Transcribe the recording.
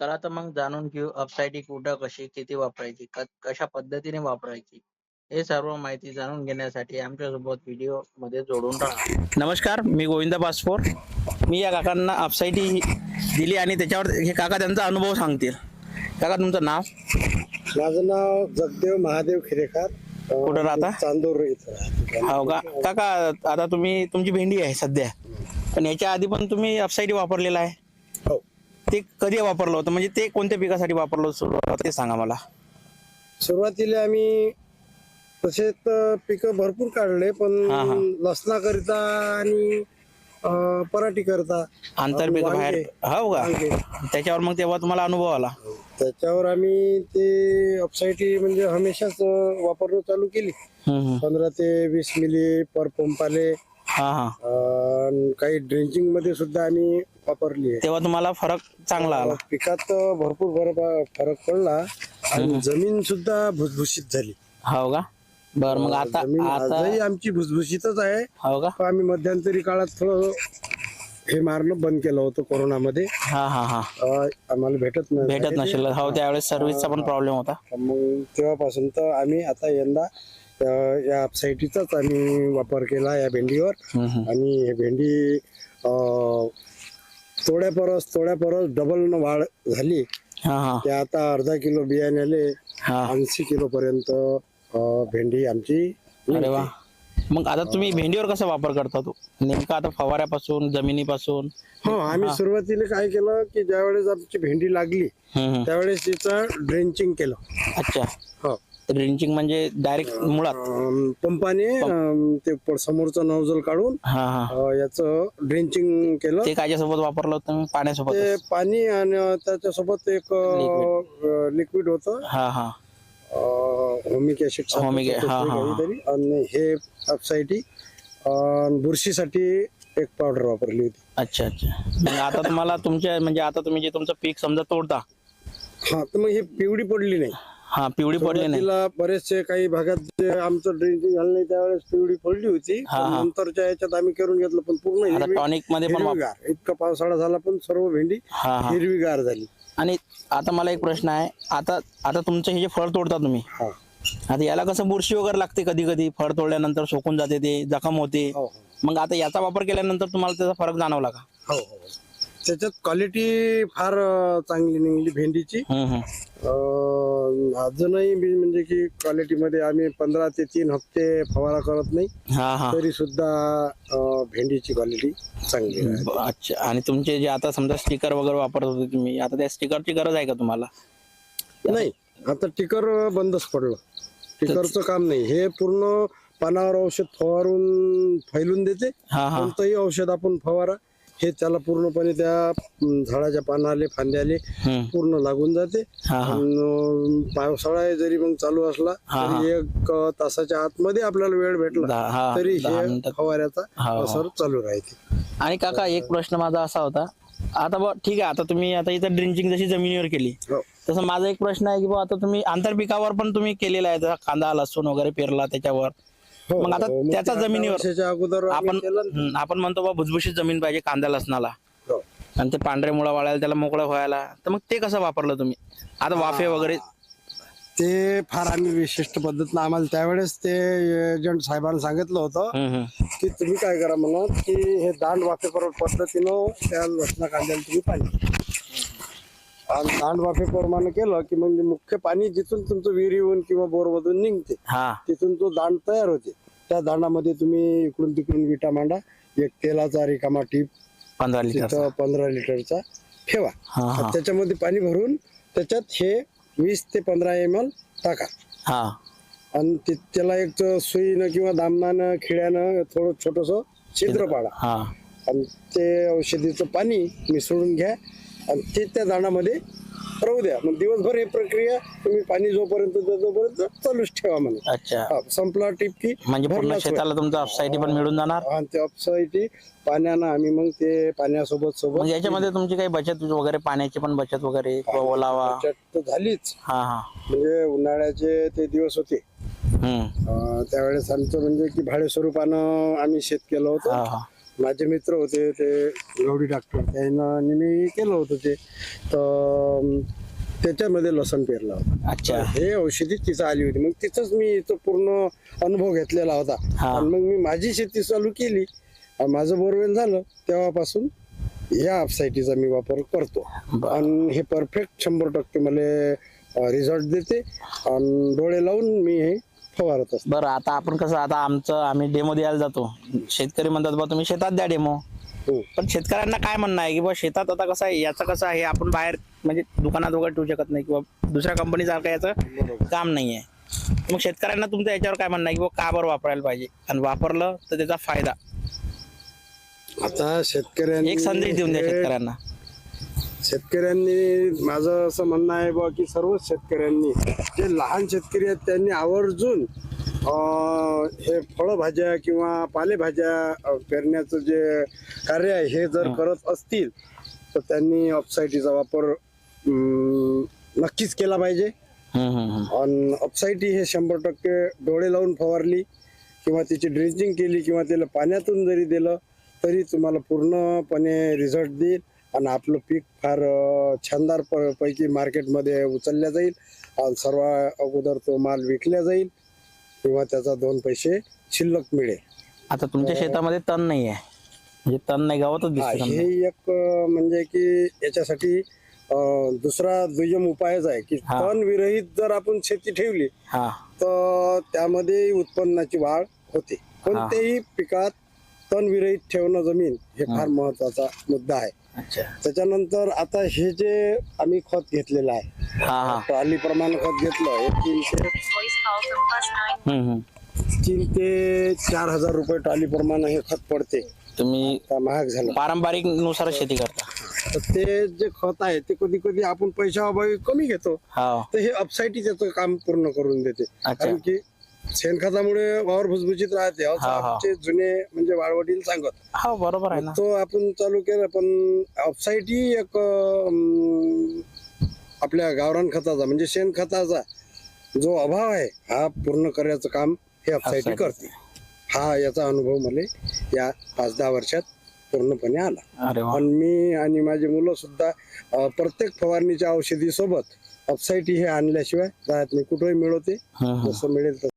चला तर मग जाणून घेऊ अपसाईटी कुठं कशी किती वापरायची क- कशा पद्धतीने वापरायची हे सर्व माहिती जाणून घेण्यासाठी आमच्यासोबत व्हिडिओमध्ये जोडून राहा. नमस्कार मी गोविंद पासपोर मी या काकांना अपसाईटी दिली आणि त्याच्यावर हे काका त्यांचा अनुभव सांगतील. काका तुमचं नाव? माझं नाव जगदेव महादेव खिरेकर. कुठं राहता? चांदूर इथं. हो का? काका आता तुम्ही तुमची भेंडी आहे सध्या. पण याच्या आधी पण तुम्ही अपसाईटी वापरलेला आहे. ते कधी वापरलं होतं म्हणजे ते कोणत्या पिकासाठी वापरलं होतं सुरुवात ते सांगा मला सुरुवातीला आम्ही तसे तर पिकं भरपूर काढले पण हा, हा. लसणाकरिता आणि अं, पराठीकरिता आंतरपीक. बाहेर हो का. त्याच्यावर मग तेव्हा तुम्हाला अनुभव आला त्याच्यावर आम्ही ते अपसाईटी म्हणजे हमेशाच अं, वापरणं चालू केली हम्म, हम्म. पंधरा ते वीस मिली पर पंपाले हा हा. अं, काही ड्रिंचिंगमध्ये सुद्धा आम्ही वापरली आहे. तेव्हा तुम्हाला फरक चांगला आला. पिकात भरपूर फरक फरक पडला आणि जमीन सुद्धा भुसभुशीत झाली. हो का? बर मग आता जमीन आता आजही आमची भुसभुशीतच आहे. हो का? पण आम्ही मध्यंतरी काळात थोडं हे मारणं बंद केलं होतं कोरोनामध्ये. हा हा हा. अं, आम्हाला भेटत नाही भेटत नसेल. हो त्यावेळेस सर्व्हिसचा पण प्रॉब्लेम होता. मग तेव्हापासून तर आम्ही आता यंदा या अपसाईटीचाच आम्ही वापर केला या भेंडीवर. आणि हे भेंडी अं, तोड्या परस तोड्या परस डबल वाढ झाली. ते आता अर्धा किलो बियाण्याले ऐंशी किलो पर्यंत भेंडी आमची अरे वा. मग आता तुम्ही भेंडीवर कसा वापर करता तो? नेमका आता फवाऱ्यापासून जमिनीपासून? हो आम्ही सुरुवातीला काय केलं की ज्यावेळेस आमची भेंडी लागली. त्यावेळेस तिचं ड्रेंचिंग केलं. अच्छा. हो. ड्रिंचिंग म्हणजे डायरेक्ट मुळात. अं, पंपाने अं, ते प- समोरचं नवजल काढून हा हा. अं, याचं ड्रेंचिंग केलं. ते कायच्यासोबत वापरलं होतं पाण्यासोबत पाणी आणि त्याच्यासोबत एक लिक्विड होतं. हा हा. होमिक ऍसिड Humic हा, हा, हा. काहीतरी. आणि हे अपसाईटी बुरशीसाठी एक पावडर वापरली होती. अच्छा अच्छा. मग आता तुम्हाला तुमच्या म्हणजे आता तुम्ही जे तुमचं पीक समजा तोडता. हा तर मग हे पिवडी पडली नाही. हा पिवळी पडली नाही. तिला बरेचसे काही भागात जे आमचं ड्रेंचिंग झालं नाही त्यावेळेस पिवडी पडली होती. हा, पण हा. नंतरच्या याच्यात आम्ही करून घेतलं पण पूर्ण आता हिरवी- टॉनिकमध्ये पण वाप- हिरवीगार. इतका पावसाळा झाला पण सर्व भेंडी हा हा. हिरवीगार झाली. आणि आता मला एक प्रश्न आहे. आता आता तुमचं हे जे फळ तोडता तुम्ही हा. आता याला कसं बुरशी वगैरे लागते कधी कधी फळ तोडल्यानंतर सोकून जाते ते जखम होते. हो मग आता याचा वापर केल्यानंतर तुम्हाला त्याचा फरक जाणवला का? हो हो. त्याच्यात क्वालिटी फार चांगली निघली भेंडीची. अं, अजूनही मी म्हणजे की क्वालिटी मध्ये आम्ही पंधरा ते तीन हप्ते फवारा करत नाही. हा हा. तरी सुद्धा अं, भेंडीची क्वालिटी चांगली आहे. ब- अच्छा. आणि तुमचे जे आता समजा स्टिकर वगैरे वापरत होते तुम्ही आता त्या स्टिकरची गरज आहे का तुम्हाला? नाही. आता टिकर बंदच पडलं. टिकरचं काम नाही. हे पूर्ण पानावर औषध फवारून फैलून देते. हा हा. कोणतंही औषध आपण फवारा. हे त्याला पूर्णपणे त्या अं, झाडाच्या पानाले फांद्याले हम्म. पूर्ण लागून जाते. हा हा. अन् पावसाळा जरी मग चालू असला हा, तरी एक अं, तासाच्या आतमध्ये आपल्याला वेळ भेटला. हा तरी दहा हे मिनिटात फवाऱ्याचा हा. असर चालू राहते. आणि काका एक प्रश्न माझा असा होता. आता बा ठीक आहे आता तुम्ही आता इथं ड्रिंचिंग जशी जमिनीवर केली हो. तसं माझा एक प्रश्न आहे की बा आता तुम्ही आंतरपिकावर पण तुम्ही केलेला आहे जसा कांदा लसूण वगैरे पेरला त्याच्यावर. मग आता हो, मग त्याच्या ते अठरा जमिनीवर अगोदर आपण आपण म्हणतो बा भुसभुशीत जमीन पाहिजे कांदा लसणाला. हो. आणि ते पांढरे मुळा वाळायला त्याला मोकळं व्हायला. तर मग ते कसं वापरलं तुम्ही? आता वाफे वगैरे? ते फार आम्ही विशिष्ट पद्धतीनं आम्हाला त्यावेळेस ते एजंट साहेबांना सांगितलं होतं. की तुम्ही काय करा म्हणा की हे दांड वाफेपर पद्धतीनं त्या लसणा कांद्याला तुम्ही पाणी. आणि दांड वाफेप्रमाणे केलं की म्हणजे मुख्य पाणी जिथून तुमचं विहिरीहून किंवा बोरमधून निघते हा. तिथून तो दांड तयार होते. त्या दांडामध्ये तुम्ही इकडून तिकडून विटा मांडा एक तेलाचा रिकामा टीप पंधरा लिटर तिथं पंधरा लिटरचा ठेवा. हा हा. आणि त्याच्यामध्ये पाणी भरून त्याच्यात हे वीस ते पंधरा एम एल टाका. हा. आणि ते- त्याला एक तर सुईनं किंवा दामनानं खिळ्यानं थोडं छोटस छिद्र. पाडा. हा. आणि ते औषधीचं पाणी मिसळून घ्या. आणि ते त्या दाणामध्ये राहू द्या. मग दिवसभर ही प्रक्रिया तुम्ही पाणी जोपर्यंत देतो तोपर्यंत चालूच ठेवा म्हणे. अच्छा. हा, संपला टिपकी म्हणजे पूर्ण भरलाच होय. शेताला तुमचं अपसाईटी पण मिळून जाणार? आणि ते अपसाईटी पाण्यानं आम्ही मग ते पाण्यासोबत सोबत याच्यामध्ये तुमची काही बचत वगैरे पाण्याची पण बचत वगैरे किंवा ओलावा? त्याच्यात तर झालीच. हा हा. म्हणजे उन्हाळ्याचे ते दिवस होते. हम्म. अं, त्यावेळेस आमचं म्हणजे की भाडे स्वरूपानं आम्ही शेत केलं हा होतं हा. माझे मित्र होते ते गवडी डॉक्टर त्यांना आणि मी केलं होतं ते. तर त्याच्यामध्ये लसण पेरला होता. अच्छा. हे औषधी तिचं आली होती. मग तिथंच मी इथं पूर्ण अनुभव घेतलेला होता. आणि मग मी माझी शेती चालू केली. आणि माझं बोरवेल झालं. तेव्हापासून या अपसायटीचा मी वापर करतो. आणि हे परफेक्ट शंभर टक्के मला रिझल्ट देते. आणि डोळे लावून मी हे फवारत असतो बरं आता आपण कसं आता आमचं आम्ही डेमो द्यायला जातो. शेतकरी म्हणतात बा तुम्ही शेतात द्या डेमो हो. पण शेतकऱ्यांना काय म्हणणं आहे की बा शेतात आता कसं आहे याचं कसं आहे आपण बाहेर म्हणजे दुकानात वगैरे ठेवू शकत नाही किंवा दुसऱ्या कंपनीसारखं याचं काम नाही आहे मग शेतकऱ्यांना तुमचं याच्यावर काय म्हणणं आहे की बा का बरं वापरायला पाहिजे? आणि वापरलं तर त्याचा फायदा. आता शेतकऱ्यांनी एक संदेश देऊन द्या हे- शेतकऱ्यांना. शेतकऱ्यांनी माझं असं म्हणणं आहे बा की सर्वच शेतकऱ्यांनी जे लहान शेतकरी आहेत त्यांनी आवर्जून हे फळभाज्या किंवा पालेभाज्या पेरण्याचं जे कार्य आहे हे जर करत असतील तर त्यांनी ऑपसायटीचा वापर नक्कीच केला पाहिजे. आणि ऑपसायटी हे. शंभर टक्के डोळे लावून फवारली किंवा तिची ड्रेंचिंग केली किंवा त्याला पाण्यातून जरी दिलं तरी तुम्हाला पूर्णपणे रिझल्ट देईल. आणि आपलं पीक फार छानदार प- पैकी मार्केटमध्ये उचलल्या जाईल. आणि सर्व अगोदर तो माल विकल्या जाईल किंवा त्याचा दोन पैसे शिल्लक मिळेल. आता तुमच्या शेतामध्ये तण नाही आहे म्हणजे तण नाही गावातच हा, समजा. एक अं, म्हणजे की याच्यासाठी अं, दुसरा दुय्यम उपायच आहे की हा. तण विरहित जर आपण शेती ठेवली हा. तर त्यामध्ये उत्पन्नाची वाढ होते. कोणत्याही पिकात तण विरहित ठेवणं जमीन हे फार महत्त्वाचा मुद्दा आहे. त्याच्यानंतर आता हे जे आम्ही खत घेतलेलं आहे ट्रॉली प्रमाणे खत घेतलं हे तीनशे. तीन ते चार हजार रुपये ट्रॉली प्रमाणे हे खत पडते. तुम्ही महाग झालं. पारंपरिकनुसार शेती करता. तर ते जे खत आहे ते कधी कधी आपण पैशाअभावी कमी घेतो. हा. तर हे अपसाईटी त्याचं काम पूर्ण करून देते. कारण की शेणखतामुळे वावर भुसभुशीत राहते असं हा, हा. आमचे जुने म्हणजे वाळवडील सांगत. हा बरोबर आहे ना. तो आपण चालू केला पण ऑफसाईट ही एक अं, आपल्या गावरान खताचा म्हणजे शेणखताचा जो अभाव आहे हा पूर्ण करायचं काम हे ऑफसाईटी. करते. हा याचा अनुभव मला या पाच दहा वर्षात पूर्णपणे आला. अरे वा. पण मी आणि माझी मुलं सुद्धा अं, प्रत्येक फवारणीच्या औषधी सोबत ऑफसाईटी हे आणल्याशिवाय राहत नाही. कुठेही मिळवते हम्म, हम्म. जसं मिळेल तसं.